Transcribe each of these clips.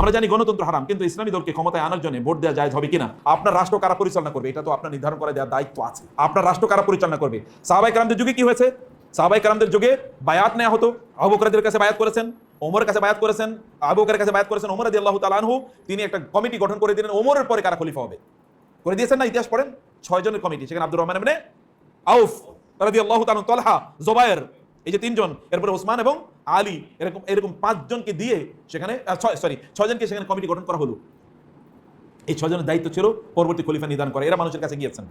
আমরা জানি গণতন্ত্র হারাম, কিন্তু ইসলামী দলকে ক্ষমতায় আনার জন্য ভোট দেওয়া যায় হবে কিনা? আপনার রাষ্ট্র কারা পরিচালনা করবে? এটা তো আপনার নির্ধারণ করে দেওয়ার দায়িত্ব আছে। আপনার রাষ্ট্র কারা পরিচালনা করবে? সাহাবাই কালামদের যুগে কি হয়েছে? সাহাবাই কালামদের যুগে বায়াত নেওয়া হতো। আবুকরাদের কাছে বায়াত করেছেন, ওমরের কাছে বায়াত করেছেন আবুকরের কাছে বায়াত করেছেন, ওমর আদি আল্লাহ তালানহু তিনি একটা কমিটি গঠন করে দিলেন, ওমরের পরে কারা খলিফা হবে? করে দিয়েছেন না? ইতিহাস পড়েন? ছয় জনের কমিটি, সেখানে আব্দুর রহমান এমনি আউফ রাদি আল্লাহ তলহা জোবায়ের এই যে তিনজন, এরপরে ওসমান এবং আলী, এরকম এরকম পাঁচজনকে দিয়ে সেখানে সরি ছয়জনকে সেখানে কমিটি গঠন করা হলো। এই ছজনের দায়িত্ব ছিল পরবর্তী খলিফা নিদান করা। এরা মানুষের কাছে গিয়েছেন।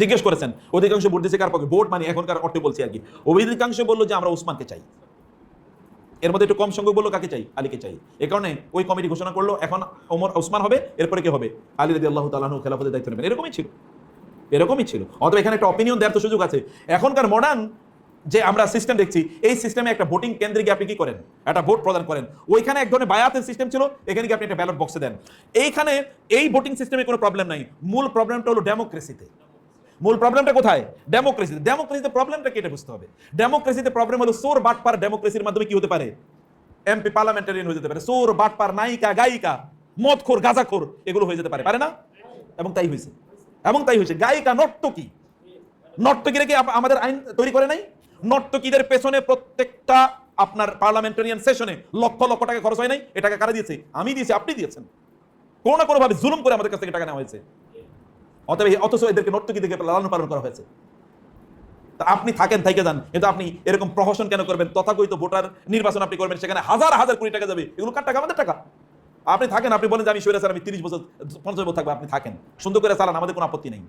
জিজ্ঞেস করেছেন, অধিকাংশ ভোট দিয়েছে কার পক্ষে? ভোট মানে এখনকার অর্থে বলছি আর কি। অধিকাংশ বলল যে, আমরা ওসমানকে চাই। এর মধ্যে একটু কম সংখ্যক বলল, কাকে চাই? আলীকে চাই। এ কারণে ওই কমিটি ঘোষণা করল, এখন ওমর, ওসমান হবে, এরপরে কে হবে? আলী রদি আল্লাহ তালাহ খেলাফতের দায়িত্ব নেবেন। এরকমই ছিল। এরকমই ছিল। অথবা এখানে একটা অপিনিয়ন দেওয়ার তো সুযোগ আছে। এখনকার মডার্ন যে আমরা সিস্টেম দেখছি, এই সিস্টেমে একটা ভোটিং কেন্দ্রে গিয়ে আপনি কি করেন? একটা ভোট প্রদান করেন। ওইখানে এক ধরনের বায়াতের সিস্টেম ছিল, এখানে গিয়ে আপনি একটা ব্যালট বক্সে দেন। এইখানে এই ভোটিং সিস্টেমে কোনো প্রবলেম নাই। মূল প্রবলেমটা হলো ডেমোক্রেসিতে মূল প্রবলেমটা কোথায়? ডেমোক্রেসিতে ডেমোক্রেসিতে প্রবলেমটা কেটে বুঝতে হবে। ডেমোক্রেসিতে প্রবলেম হলো সোর বাটপার ডেমোক্রেসির মাধ্যমে কি হতে পারে? এমপি পার্লামেন্টারিয়ান হয়ে যেতে পারে। সোর বাটপার নায়িকা, গায়িকা, মদখোর, গাজাখোর, এগুলো হয়ে যেতে পারে। পারে না? এবং তাই হয়েছে। এবং তাই হয়েছে। গায়িকা নর্তকী। নর্তকীরা কি আমাদের আইন তৈরি করে নাই? নর্তকীদের পেছনে প্রত্যেকটা আপনার পার্লামেন্টারিয়ান সেশনে লক্ষ লক্ষ টাকা খরচ হয় নাই, এ টাকা কারা দিয়েছে? আমি দিয়েছি, আপনি দিয়েছেন। কোনো না কোনোভাবে জুলুম করে আমাদের কাছ থেকে টাকা নেওয়া হয়েছে। অতএব অথচ এদেরকে নর্তকী থেকে লালন পালন করা হয়েছে। তা আপনি থাকেন থেকে যান, কিন্তু আপনি এরকম প্রহসন কেন করবেন? তথাকথিত ভোটার নির্বাচন আপনি করবেন, সেখানে হাজার হাজার কোটি টাকা যাবে। এগুলো কার টাকা? আমাদের টাকা। আপনি থাকেন, আপনি বলেন যে আমি সৈরা আমি তিরিশ বছর, পঞ্চাশ বছর থাকব, আপনি থাকেন। সুন্দর করে চালান, আমাদের কোনো আপত্তি নেই।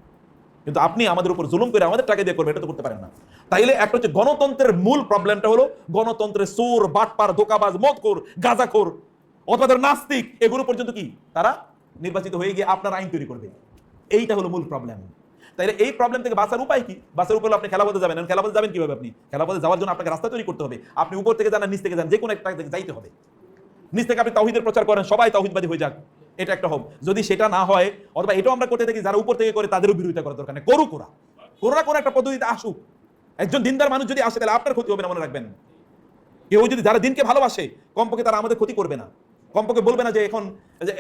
কিন্তু আপনি আমাদের উপর জুলুম করে আমাদের টাকা দিয়ে করবেন, এটা তো করতে পারেন না। তাইলে একটা হচ্ছে গণতন্ত্রের মূল প্রবলেমটা হলো গণতন্ত্রের সোর বাটপার, ধোকাবাজ, মদখোর, গাজাখোর অথবা তাদের নাস্তিক, এগুলো পর্যন্ত কি? তারা নির্বাচিত হয়ে গিয়ে আপনার আইন তৈরি করবে। এইটা হলো মূল প্রবলেম তাইলে এই প্রবলেম থেকে বাঁচার উপায় কি? বাঁচার উপায় আপনি খেলাপথে যাবেন। খেলাপথে যাবেন কীভাবে আপনি? খেলাপথে যাওয়ার জন্য আপনাকে রাস্তা তৈরি করতে হবে। আপনি উপর থেকে আর নিচ থেকে যান যে কোনো একটা যাইতে হবে। নিচ থেকে আপনি তাহিদের প্রচার করেন, সবাই তাহিদবাদী হয়ে যাক। এটা একটা হোক যদি সেটা না হয়, অথবা এটাও আমরা করতে থাকি, যারা উপর থেকে করে, তাদেরও বিরোধিতা করার দরকার নেই। করুক ওরা। কোনো না কোনো একটা পদ্ধতিতে আসুক। একজন দিনদার মানুষ যদি আসে, তাহলে আপনার ক্ষতি হবে না মনে রাখবেন। কেউ যদি, যারা দিনকে ভালোবাসে, কমপক্ষে তারা আমাদের ক্ষতি করবে না। কমপক্ষে বলবে না যে, এখন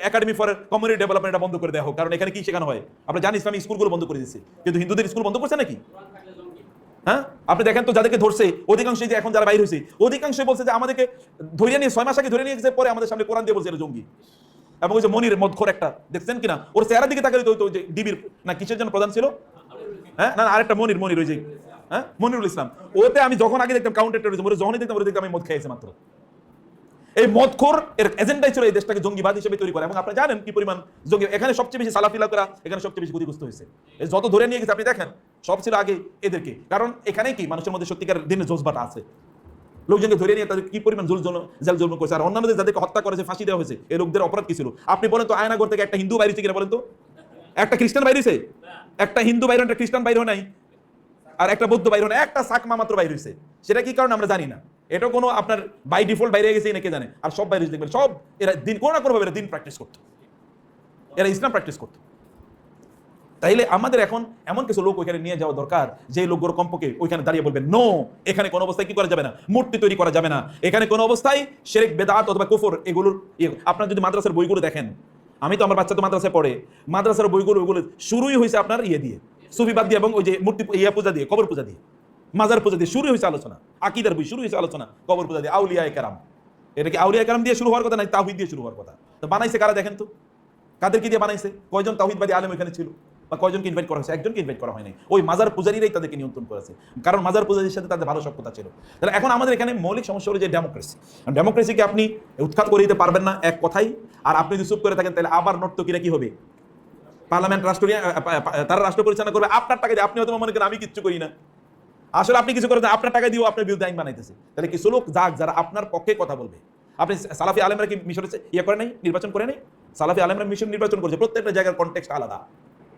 একাডেমি ফর কমিউনিটি ডেভেলপমেন্ট বন্ধ করে দেওয়া হোক, কারণ এখানে কি শেখানো হয়? আমরা জানি ইসলামী স্কুলগুলো বন্ধ করে দিচ্ছে কিন্তু হিন্দুদের স্কুল বন্ধ করছে নাকি? হ্যাঁ? আপনি দেখেন তো, যাদেরকে ধরছে অধিকাংশই যে এখন যারা বাইর হয়েছে, অধিকাংশই বলছে যে, আমাদেরকে ধরে নিয়ে, ছয় মাস আগে ধরে নিয়ে গেছে, পরে আমাদের সামনে কোরআন দিয়ে বলছে জঙ্গি। এবং ওই যে মনির মদখোর একটা, দেখছেন কিনা? ওর চেহারার দিকে তাকালে তো যে ডিবির, না, কিসের জন্য প্রধান ছিল? হ্যাঁ? না আরেকটা মনির মনির ওই যে হ্যাঁ? মনিরুল ইসলাম। ওতে আমি যখন আগে দেখতাম কাউন্টার টেরোরিজম ওরে যখনই দেখতাম ওরে দেখতাম আমি মদ খেয়েছি মাত্র। এই মদখোর এর এজেন্ডাই ছিল এই দেশটাকে জঙ্গিবাদ হিসেবে তৈরি করা। এবং আপনি জানেন কি পরিমাণ জঙ্গি, এখানে সবচেয়ে বেশি সালাফিলা করা, এখানে সবচেয়ে বেশি ক্ষতিগ্রস্ত হয়েছে। যত ধরে নিয়ে গেছে, আপনি দেখেন, সব ছিল আগে এদেরকে। কারণ এখানে কি, মানুষের মধ্যে সত্যিকার দিনে জোসবাটা আছে। লোকজনকে ধরে নিয়ে তাদের কি পরিমাণ জুল জল জেল জুলম করেছে? আর অন্যান্যদের যাদেরকে হত্যা করেছে ফাঁসি দেওয়া হয়েছে, এই লোকদের অপরাধ কি ছিল? আপনি বলেন তো আয়নাগর থেকে একটা হিন্দু বাইরেছে কিনা বলেন তো? একটা খ্রিস্টান বাইরেছে একটা হিন্দু বাইরে একটা খ্রিস্টান বাইরেও নাই? আর একটা বৌদ্ধ বাইরে না একটা সাকমা মাত্র বাইরে হয়েছে। সেটা কি কারণ আমরা জানি না। এটা কোনো আপনার বাই ডিফল্ট বাইরে গেছে নাকি জানে? আর সব বাইরে দেখবেন, সব এরা দিন কোনো না কোনো ভাবে এরা দিন প্র্যাকটিস করতো। এরা ইসলাম প্র্যাকটিস করতো। তাইলে আমাদের এখন এমন কিছু লোক ওইখানে নিয়ে যাওয়া দরকার যে লোকগুলো কমপক্ষে ওইখানে দাঁড়িয়ে বলবেন নো এখানে কোনো অবস্থায় কি করা যাবে না? মূর্তি তৈরি করা যাবে না। এখানে কোনো অবস্থায় শেরেক, বেদাত অথবা কুফর এগুলোর ইয়ে আপনার যদি মাদ্রাসার বইগুলো দেখেন, আমি তো আমার বাচ্চা তো মাদ্রাসায় পড়ে, মাদ্রাসার বইগুলো ওগুলো শুরুই হয়েছে আপনার ইয়ে দিয়ে সুফিবাদ দিয়ে এবং ওই যে মূর্তি ইয়া পূজা দিয়ে, কবর পূজা দিয়ে, মাজার পূজা দিয়ে শুরু হয়েছে আলোচনা, আকিদার বই শুরু হয়েছে আলোচনা, কবর পূজা দিয়ে আউলিয়া কারাম। এটা কি আউলিয়া কারাম দিয়ে শুরু হওয়ার কথা নাই তাহিদ দিয়ে শুরু হওয়ার কথা? তো বানাইছে কারা দেখেন তো? কাদেরকে দিয়ে বানাইছে? কয়জন তাহিদবাদী আলেম এখানে ছিল? বা কয়জনকে ইনভাইট করা হয়েছে? একজনকে ইনভাইট করা হয়নি। ওই মাজার পূজারীরাই তাদেরকে নিয়ন্ত্রণ করেছে। কারণ মাজার পূজারীর সাথে তাদের ভালো সভ্যতা ছিল। তাহলে এখন আমাদের এখানে মৌলিক সমস্যা হলো যে ডেমোক্রেসি ডেমোক্রেসিকে আপনি উৎখাত করে দিতে পারবেন না এক কথাই। আর আপনি যদি চুপ করে থাকেন, তাহলে আবার নর্তকীরা কি হবে? পার্লামেন্ট রাষ্ট্র তারা রাষ্ট্র পরিচালনা করবে। আপনার টাকা দিয়ে আপনি হয়তো মনে করেন আমি কিচ্ছু করি না। আসলে আপনি কিছু করেন, আপনার টাকা দিয়েও আপনার বিরুদ্ধে আইন বানাইতেছে। তাহলে কিছু লোক যাক, যারা আপনার পক্ষে কথা বলবে। আপনি সালাফি আলেমরা কি মিশরে ইয়ে করে নাই? নির্বাচন করে নাই? সালাফি আলেমরা মিশন নির্বাচন করেছে। প্রত্যেকটা জায়গার কনটেক্সট আলাদা।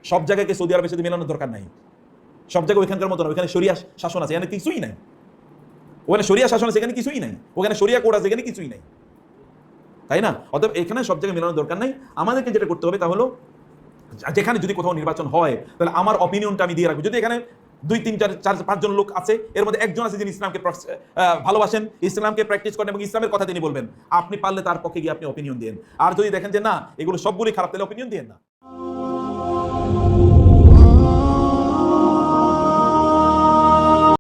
সব জায়গায় কি সৌদি আরবের সাথে মেলানোর দরকার নাই? সব জায়গায় ওইখানকার মতো না, ওইখানে সরিয়া শাসন আছে, এখানে কিছুই নাই। ওখানে সরিয়া শাসন আছে, এখানে কিছুই নাই। ওখানে সরিয়া কোড আছে, এখানে কিছুই নাই। তাই না? অতএব এখানে সব জায়গায় মেলানোর দরকার নাই। আমাদেরকে যেটা করতে হবে তা হলো, যেখানে যদি কোথাও নির্বাচন হয়, তাহলে আমার অপিনিয়নটা আমি দিয়ে রাখব। যদি এখানে দুই, তিন, চার চার পাঁচজন লোক আছে, এর মধ্যে একজন আছে যিনি ইসলামকে ভালোবাসেন, ইসলামকে প্র্যাকটিস করেন এবং ইসলামের কথা তিনি বলবেন, আপনি পারলে তার পক্ষে গিয়ে আপনি অপিনিয়ন দেন। আর যদি দেখেন যে না, এগুলো সবগুলি খারাপ, তাহলে অপিনিয়ন দিন না।